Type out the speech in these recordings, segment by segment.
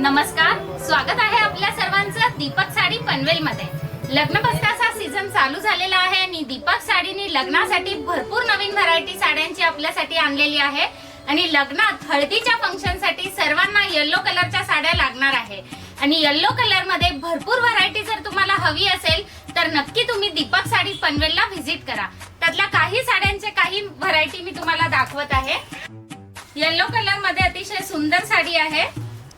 नमस्कार स्वागत आहे आपल्या सर्वांचं दीपक साडी पनवेल मध्ये लग्न बस्ताचा सीझन चालू झालेला आहे आणि दीपक साडीने लग्नासाठी भरपूर नवीन व्हरायटी साड्यांची आपल्यासाठी आणलेली आहे. आणि लग्नात हळदीच्या फंक्शनसाठी सर्वांना येल्लो कलरच्या साड्या लागणार आहे. आणि येल्लो कलरमध्ये भरपूर व्हरायटी जर तुम्हाला हवी असेल तर नक्की तुम्ही दीपक साडी पनवेलला व्हिजिट करा. त्यातल्या काही साड्यांचे काही व्हरायटी मी तुम्हाला दाखवत आहे. येल्लो कलरमध्ये अतिशय सुंदर साडी आहे.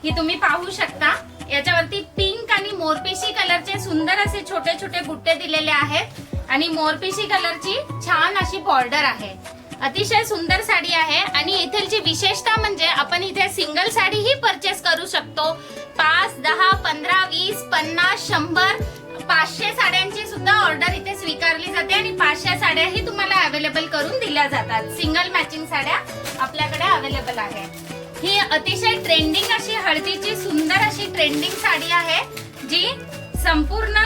ही तुम्ही पाहू शकता याच्यावरती पिंक आणि मोरपिशी कलरचे सुंदर असे छोटे छोटे बुट्टे दिलेले आहेत. आणि मोरपिशी कलरची छान अशी बॉर्डर आहे. अतिशय सुंदर साडी आहे. आणि इथलची विशेषता म्हणजे आपण इथे सिंगल साडीही परचेस करू शकतो. पाच दहा पंधरा वीस पन्नास शंभर पाचशे साड्यांची सुद्धा ऑर्डर इथे स्वीकारली जाते. आणि पाचशे साड्याही तुम्हाला अवेलेबल करून दिल्या जातात. सिंगल मॅचिंग साड्या आपल्याकडे अवेलेबल आहेत. ही अतिशय ट्रेंडिंग अशी हळदीची सुंदर अशी ट्रेंडिंग साडी आहे जी संपूर्ण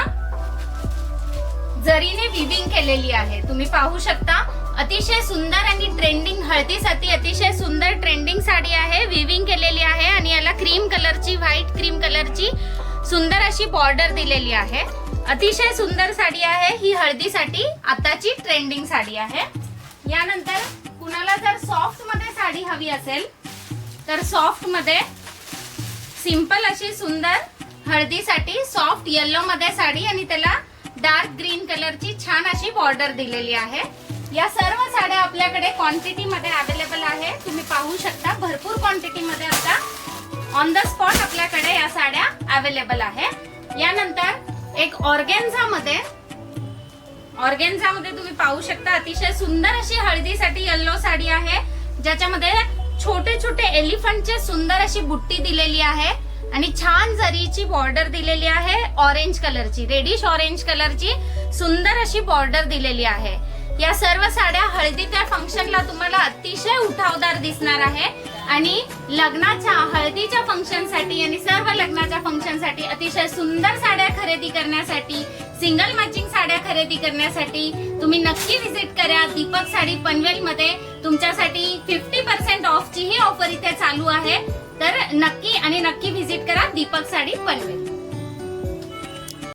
जरीने विविंग केलेली आहे. तुम्ही पाहू शकता अतिशय सुंदर आणि ट्रेंडिंग हळदीसाठी अतिशय सुंदर ट्रेंडिंग साडी आहे विविंग केलेली आहे आणि याला क्रीम कलरची व्हाईट क्रीम कलरची सुंदर अशी बॉर्डर दिलेली आहे. अतिशय सुंदर साडी आहे ही हळदीसाठी आताची ट्रेंडिंग साडी आहे. यानंतर कुणाला जर सॉफ्टमध्ये साडी हवी असेल तर सॉफ्टमध्ये सिंपल अशी सुंदर हळदीसाठी सॉफ्ट येल्लो मध्ये साडी आणि त्याला डार्क ग्रीन कलरची छान अशी बॉर्डर दिलेली आहे. या सर्व साड्या आपल्याकडे क्वांटिटी मध्ये अवेलेबल आहे. तुम्ही पाहू शकता भरपूर क्वांटिटी मध्ये आता ऑन द स्पॉट आपल्याकडे या साड्या अवेलेबल आहे. यानंतर एक ऑर्गेन्झा मध्ये ऑर्गेन्झा मध्ये तुम्ही पाहू शकता अतिशय सुंदर अशी हळदीसाठी येल्लो साडी आहे ज्याच्यामध्ये छोटे छोटे एलिफंटचे सुंदर अशी बुट्टी दिलेली आहे आणि छान जरीची बॉर्डर दिलेली आहे ऑरेंज कलरची रेडिश ऑरेंज कलरची सुंदर अशी बॉर्डर दिलेली आहे. या सर्व साड्या हळदीच्या फंक्शनला तुम्हाला अतिशय उठावदार दिसणार आहे. आणि लग्नाच्या हळदीच्या फंक्शनसाठी आणि सर्व लग्नाच्या फंक्शनसाठी अतिशय सुंदर साड्या खरेदी करण्यासाठी सिंगल मॅचिंग साड्या खरेदी करण्यासाठी तुम्ही नक्की व्हिजिट करा. दीपक साडी पनवेल मध्ये तुमच्यासाठी फिफ्टी पर्सेंट ऑफची ही ऑफर इथे चालू आहे. तर नक्की आणि नक्की व्हिजिट करा दीपक साडी पनवेल.